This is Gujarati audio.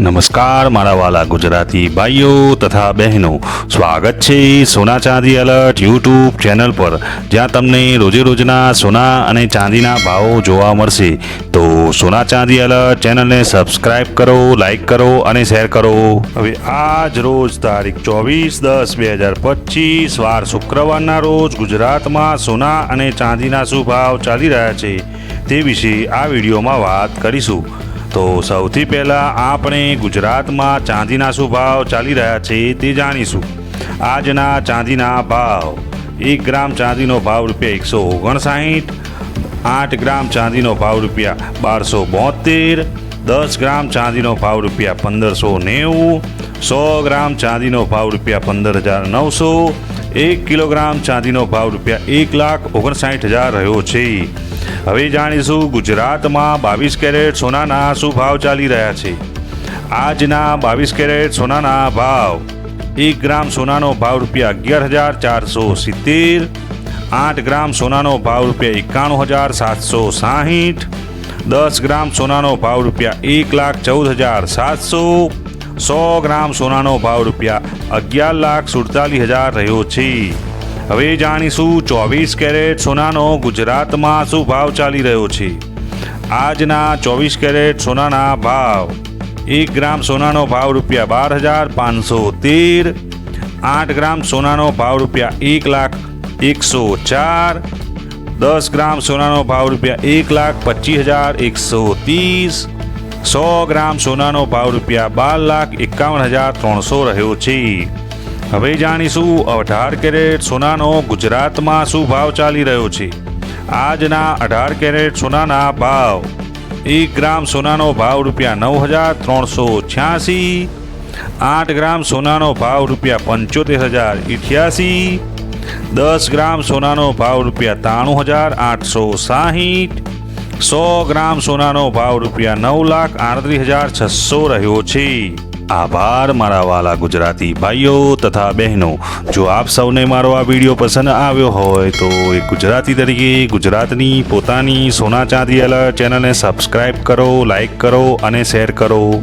નમસ્કાર, મારા વાલા ગુજરાતી ભાઈઓ તથા બહેનો. સ્વાગત છે સોના ચાંદી અલર્ટ યુટ્યુબ ચેનલ પર. જ્યાં તમને રોજે રોજના સોના અને ચાંદીના ભાવો જોવા મળશે. તો સોના ચાંદી એલર્ટ ચેનલને સબસ્ક્રાઇબ કરો લાઈક કરો અને શેર કરો. હવે આજ રોજ તારીખ ચોવીસ દસ બે હજાર પચીસ, વાર શુક્રવારના રોજ ગુજરાતમાં સોના અને ચાંદીના શું ભાવ ચાલી રહ્યા છે તે વિશે આ વિડીયોમાં વાત કરીશું. તો સૌથી પહેલાં આપણે ગુજરાતમાં ચાંદીના શું ભાવ ચાલી રહ્યા છે તે જાણીશું. આજના ચાંદીના ભાવ. એક ગ્રામ ચાંદીનો ભાવ રૂપિયા એકસો ઓગણસાઠ, આઠ ગ્રામ ચાંદીનો ભાવ રૂપિયા બારસો બોતેર, દસ ગ્રામ ચાંદીનો ભાવ રૂપિયા પંદરસો નેવું, સો ગ્રામ ચાંદીનો ભાવ રૂપિયા પંદર હજાર નવસો, એક કિલોગ્રામ ચાંદીનો ભાવ રૂપિયા એક લાખ ઓગણસાઠ હજાર રહ્યો છે. હવે જાણીશું ગુજરાતમાં બાવીસ કેરેટ સોનાના શું ભાવ ચાલી રહ્યા છે. આજના બાવીસ કેરેટ સોનાના ભાવ, એક ગ્રામ સોનાનો ભાવ રૂપિયા અગિયાર હજાર ચારસો સિત્તેર, આઠ ગ્રામ સોનાનો ભાવ રૂપિયા એકાણું હજાર સાતસો સાહીઠ, દસ ગ્રામ સોનાનો ભાવ રૂપિયા એક લાખ ચૌદ હજાર સાતસો, સો ગ્રામ સોનાનો ભાવ રૂપિયા અગિયાર લાખ સુડતાલીસ હજાર રહ્યો છે. હવે જાણીશું ચોવીસ કેરેટ સોનાનો ગુજરાતમાં શું ભાવ ચાલી રહ્યો છે. આજના ચોવીસ કેરેટ સોનાના ભાવ. એક ગ્રામ સોનાનો ભાવ રૂપિયા બાર હજાર પાંચસો તેર. આઠ ગ્રામ સોનાનો ભાવ રૂપિયા એક લાખ એકસો ચાર. દસ ગ્રામ સોનાનો ભાવ રૂપિયા એક લાખ પચીસ હજાર એકસો ત્રીસ. સો ગ્રામ સોનાનો ભાવ રૂપિયા બાર લાખ એકાવન હજાર ત્રણસો રહ્યો છે. હવે જાણીશું અઢાર કેરેટ સોનાનો ગુજરાતમાં શું ભાવ ચાલી રહ્યો છે. આજના અઢાર કેરેટ સોનાના ભાવ. એક ગ્રામ સોનાનો ભાવ રૂપિયા નવ હજાર ત્રણસો છ્યાસી. આઠ ગ્રામ સોનાનો ભાવ રૂપિયા પંચોતેર હજાર ઇઠ્યાસી. દસ ગ્રામ સોનાનો ભાવ રૂપિયા ત્રાણું હજાર આઠસો સાહીઠ. સો ગ્રામ સોનાનો ભાવ રૂપિયા નવ લાખ આડત્રીસ હજાર છસો રહ્યો છે. આભાર મારા વાલા ગુજરાતી ભાઈઓ તથા બહેનો. જો આપ સૌને મારો આ વીડિયો પસંદ આવ્યો હોય તો એક ગુજરાતી તરીકે ગુજરાતની પોતાની સોના ચાંદી અલર્ટ ચેનલને સબસ્ક્રાઈબ કરો લાઈક કરો અને શેર કરો.